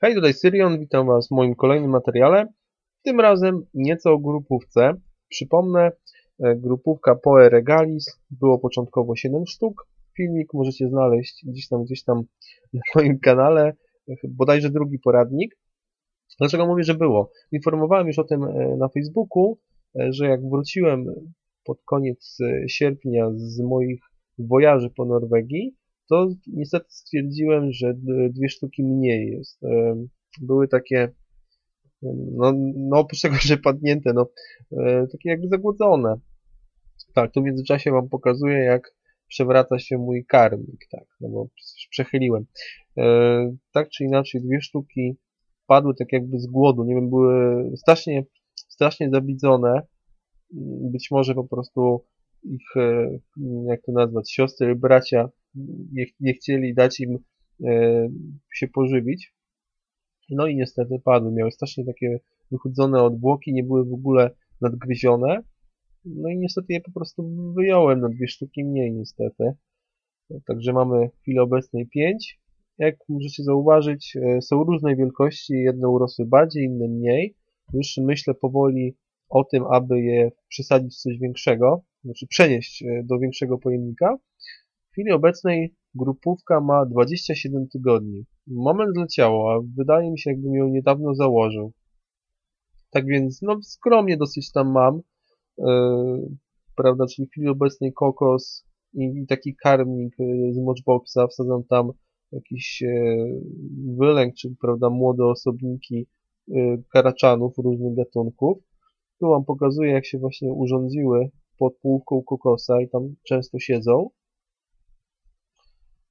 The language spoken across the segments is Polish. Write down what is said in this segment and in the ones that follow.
Hej, tutaj Syrion, witam Was w moim kolejnym materiale. Tym razem nieco o grupówce. Przypomnę, e, grupówka Poe Regalis było początkowo 7 sztuk. Filmik możecie znaleźć gdzieś tam, gdzieś tam na moim kanale, bodajże drugi poradnik. Dlaczego mówię, że było? Informowałem już o tym e, na Facebooku, e, że jak wróciłem pod koniec sierpnia z moich wojaży po Norwegii, to niestety stwierdziłem, że dwie sztuki mniej jest. Były takie, no, no oprócz tego, że padnięte, no, e, takie jakby zagłodzone. Tak, tu w międzyczasie wam pokazuję, jak przewraca się mój karmik, tak, no bo przechyliłem. E, tak czy inaczej, dwie sztuki padły tak jakby z głodu, nie wiem, były strasznie, strasznie zabidzone. Być może po prostu ich, e, jak to nazwać, siostry, bracia nie, nie chcieli dać im e, się pożywić. No i niestety padły. Miały strasznie takie wychudzone odbłoki, nie były w ogóle nadgryzione. No i niestety je po prostu wyjąłem na dwie sztuki mniej niestety. Także mamy w chwili obecnej 5. Jak możecie zauważyć, e, są różnej wielkości, jedne urosły bardziej, inne mniej. Już myślę powoli o tym, aby je przesadzić w coś większego, znaczy przenieść e, do większego pojemnika. Chwili obecnej grupówka ma 27 tygodni. Moment zleciało, a wydaje mi się, jakbym ją niedawno założył. Tak więc, no skromnie dosyć tam mam, yy, prawda, czyli w chwili obecnej kokos i, i taki karmnik yy, z Mochboxa, wsadzam tam jakiś yy, wylęk, czyli prawda, młode osobniki yy, karaczanów różnych gatunków. Tu wam pokazuję, jak się właśnie urządziły pod połówką kokosa i tam często siedzą.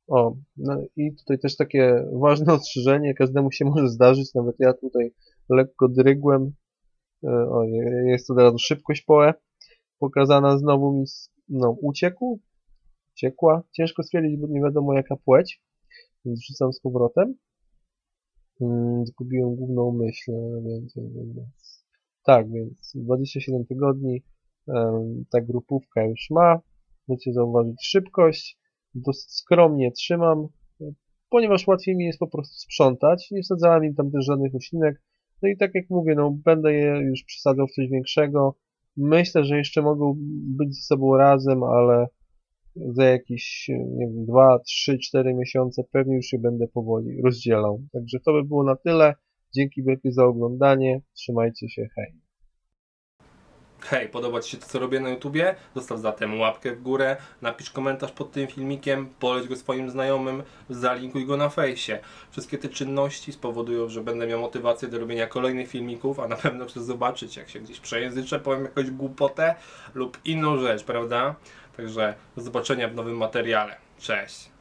O, no i tutaj też takie ważne ostrzeżenie, każdemu się może zdarzyć, nawet ja tutaj lekko drygłem. E, o, jest od razu szybkość poe pokazana znowu mi, no, uciekł, uciekła. Ciężko stwierdzić, bo nie wiadomo jaka płeć, więc rzucam z powrotem. Hmm, zgubiłem główną myśl, więc, więc tak, więc 27 tygodni ta grupówka już ma. Możecie zauważyć szybkość dosyć skromnie trzymam, ponieważ łatwiej mi jest po prostu sprzątać. Nie wsadzałem im tam też żadnych roślinek. No i tak jak mówię, no będę je już przesadzał w coś większego. Myślę, że jeszcze mogą być ze sobą razem, ale za jakieś, nie wiem, 2, 3, 4 miesiące pewnie już je będę powoli rozdzielał. Także to by było na tyle. Dzięki wielkie za oglądanie. Trzymajcie się, hej. Hej, podoba Ci się to, co robię na YouTubie? Zostaw zatem łapkę w górę, napisz komentarz pod tym filmikiem, poleć go swoim znajomym, zalinkuj go na fejsie. Wszystkie te czynności spowodują, że będę miał motywację do robienia kolejnych filmików, a na pewno chcę zobaczyć, jak się gdzieś przejęzyczę, powiem jakąś głupotę lub inną rzecz, prawda? Także do zobaczenia w nowym materiale. Cześć!